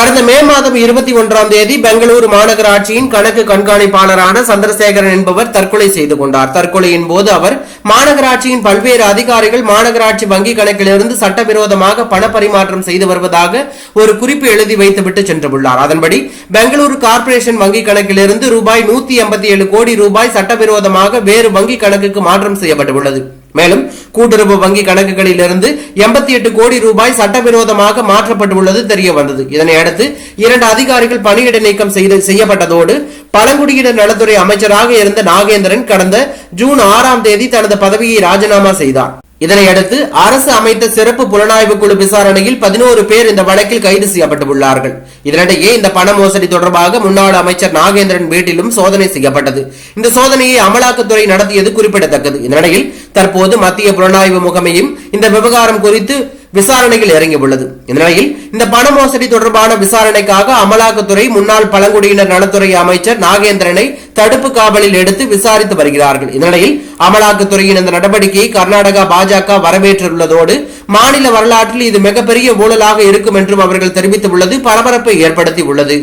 கடந்த மே மாதம் இருபத்தி ஒன்றாம் தேதி பெங்களூரு மாநகராட்சியின் கணக்கு கண்காணிப்பாளரான சந்திரசேகரன் என்பவர் தற்கொலை செய்து கொண்டார். தற்கொலையின் போது அவர் மாநகராட்சியின் பல்வேறு அதிகாரிகள் மாநகராட்சி வங்கி கணக்கிலிருந்து சட்டவிரோதமாக பண பரிமாற்றம் செய்து வருவதாக ஒரு குறிப்பு எழுதி வைத்துவிட்டு சென்றுள்ளார். அதன்படி பெங்களூரு கார்ப்பரேஷன் வங்கி கணக்கிலிருந்து ரூபாய் நூத்தி எண்பத்தி ஏழு கோடி ரூபாய் சட்டவிரோதமாக வேறு வங்கி கணக்குக்கு மாற்றம் செய்யப்பட்டுள்ளது. மேலும் கூட்டுறவு வங்கி கணக்குகளிலிருந்து எண்பத்தி எட்டு கோடி ரூபாய் சட்டவிரோதமாக மாற்றப்பட்டுள்ளது தெரிய வந்தது. இதனை அடுத்து இரண்டு அதிகாரிகள் பணியிட நீக்கம் செய்து செய்யப்பட்டதோடு பழங்குடியினர் நலத்துறை அமைச்சராக இருந்த நாகேந்திரன் கடந்த ஜூன் ஆறாம் தேதி தனது பதவியை ராஜினாமா செய்தார். இதனையடுத்து அரசு அமைத்த சிறப்பு புலனாய்வு குழு விசாரணையில் பதினோரு பேர் இந்த வழக்கில் கைது செய்யப்பட்டுள்ளார்கள். இதனிடையே இந்த பண மோசடி தொடர்பாக முன்னாள் அமைச்சர் நாகேந்திரன் வீட்டிலும் சோதனை செய்யப்பட்டது. இந்த சோதனையை அமலாக்கத்துறை நடத்தியது குறிப்பிடத்தக்கது. இந்நிலையில் தற்போது மத்திய புலனாய்வு முகமையும் இந்த விவகாரம் குறித்து விசாரணையில் இறங்கியுள்ளது இந்நிலையில் இந்த பண மோசடி தொடர்பான விசாரணைக்காக அமலாக்கத்துறை முன்னாள் பழங்குடியினர் நலத்துறை அமைச்சர் நாகேந்திரனை தடுப்பு காவலில் எடுத்து விசாரித்து வருகிறார்கள். இந்நிலையில் அமலாக்கத்துறையின் இந்த நடவடிக்கையை கர்நாடகா பாஜக வரவேற்றுள்ளதோடு மாநில வரலாற்றில் இது மிகப்பெரிய ஊழலாக இருக்கும் என்றும் அவர்கள் தெரிவித்துள்ளது பரபரப்பை ஏற்படுத்தி உள்ளது